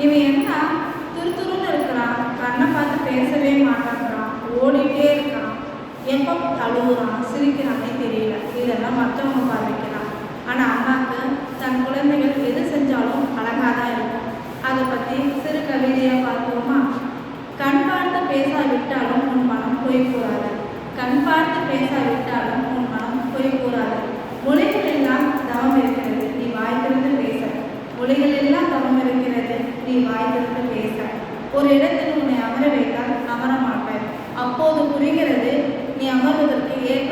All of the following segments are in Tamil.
இவன் என்ன துரு துருன்னு இருக்கிறான். கண்ணை பார்த்து பேசவே மாட்டேங்கிறான். ஓடிட்டே இருக்கிறான். எப்போ அழுகுறான் சிரிக்கிறானே தெரியல. இதெல்லாம் மற்றவங்க பார்வைக்கலாம் ஆனால் அம்மாவுக்கு தன் குழந்தைகள் எது செஞ்சாலும் அழகாக தான் இருக்கும். அதை பற்றி சிறு கவிதையாக பார்ப்போமா? கண் பார்த்து பேசாவிட்டாலும் உன் மனம் போய் போகாது. கண் பார்த்து பேசாவிட்டாலும் உன் மனம் பொய் கூறாது மொழிகள் எல்லாம் தவம் இருக்கிறது நீ வாய் திறந்து பேச மொழிகள் எல்லாம் தவம் இருக்கிறது நீ வாய் திறந்து பேச. ஒரு இடத்தில் உன்னை அமர வைத்தால் அமர மாட்டாய் அப்போது புரிகிறது நீ அமர்வதற்கு ஏற்ப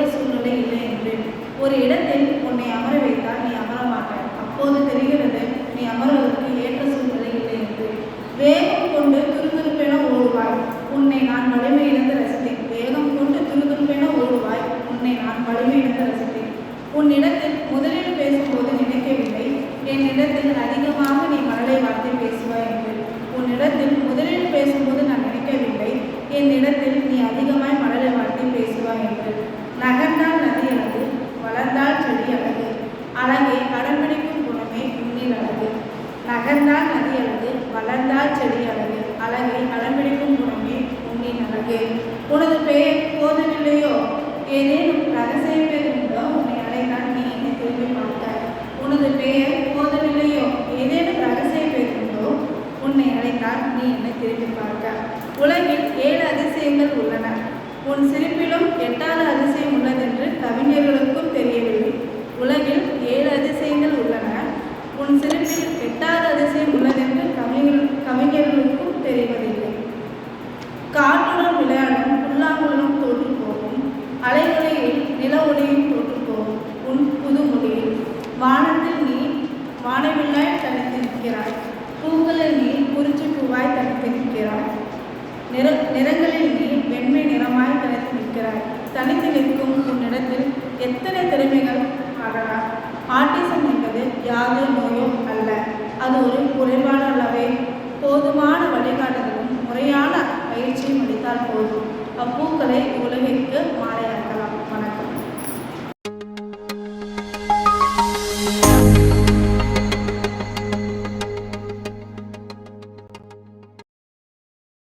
அழகை குணமே உன்னில் அழகு. நகர்ந்தால் நதி அழகு வளர்ந்தால் செடி அழகு. அழகை படம்பிடிக்கும் குணமே உன்னின் அழகு. உனது பெயர் போதவில்லையோ ஏதேனும் ரகசிய பேர் உண்டோ உன்னை அழைத்தால் நீ என்னை திரும்பி பார்த்தாய்? உனது பெயர் போதவில்லையோ ஏதேனும் ரகசிய பேர் உண்டோ உன்னை அழைத்தால் நீ என்னை திரும்பி பார்த்தாய்? உலகில் ஏழு அதிசயங்கள் உள்ளன. உன் சிரிப்பிலும் எட்டாவது அதிசயம் உள்ளதென்று கவிஞர்களுக்கும் தெரியவில்லை உலகில் ஏழு அதிசயங்கள் உள்ளன உன் சிரிப்பில் எட்டாவது அதிசயம் உள்ளதென்று கவிஞர்கள் கவிஞர்களுக்கும் தெரிவதில்லை காற்றுடன் விளையாடும் புல்லாங்குழலும் தோற்று போகும் அலைமொழியில் நில ஒளியும் தோற்று போகும் உன் புது மொழியில் வானத்தில் நீ வானவில்லாய் தனித்து நிற்கிறாய் பூக்களில் நீ குறிச்சி பூவாய் தனித்து நிற்கிறாய் நிற நிறங்களில் நீ வெண்மை நிறமாய் தனித்து நிற்கிறாய். தனித்து நிற்கும் உன்னிடத்தில் எத்தனை திறமைகள் ஆகலாம்? ஆட்டிசம் என்பது யாது நோயோ அல்ல. அது ஒரு குறைபாடு அளவே போதுமான வழிகாட்டுதலும் முறையான பயிற்சியும் அளித்தால் போதும். அப்பூக்களை உலகிற்கு மாலையாக்கும்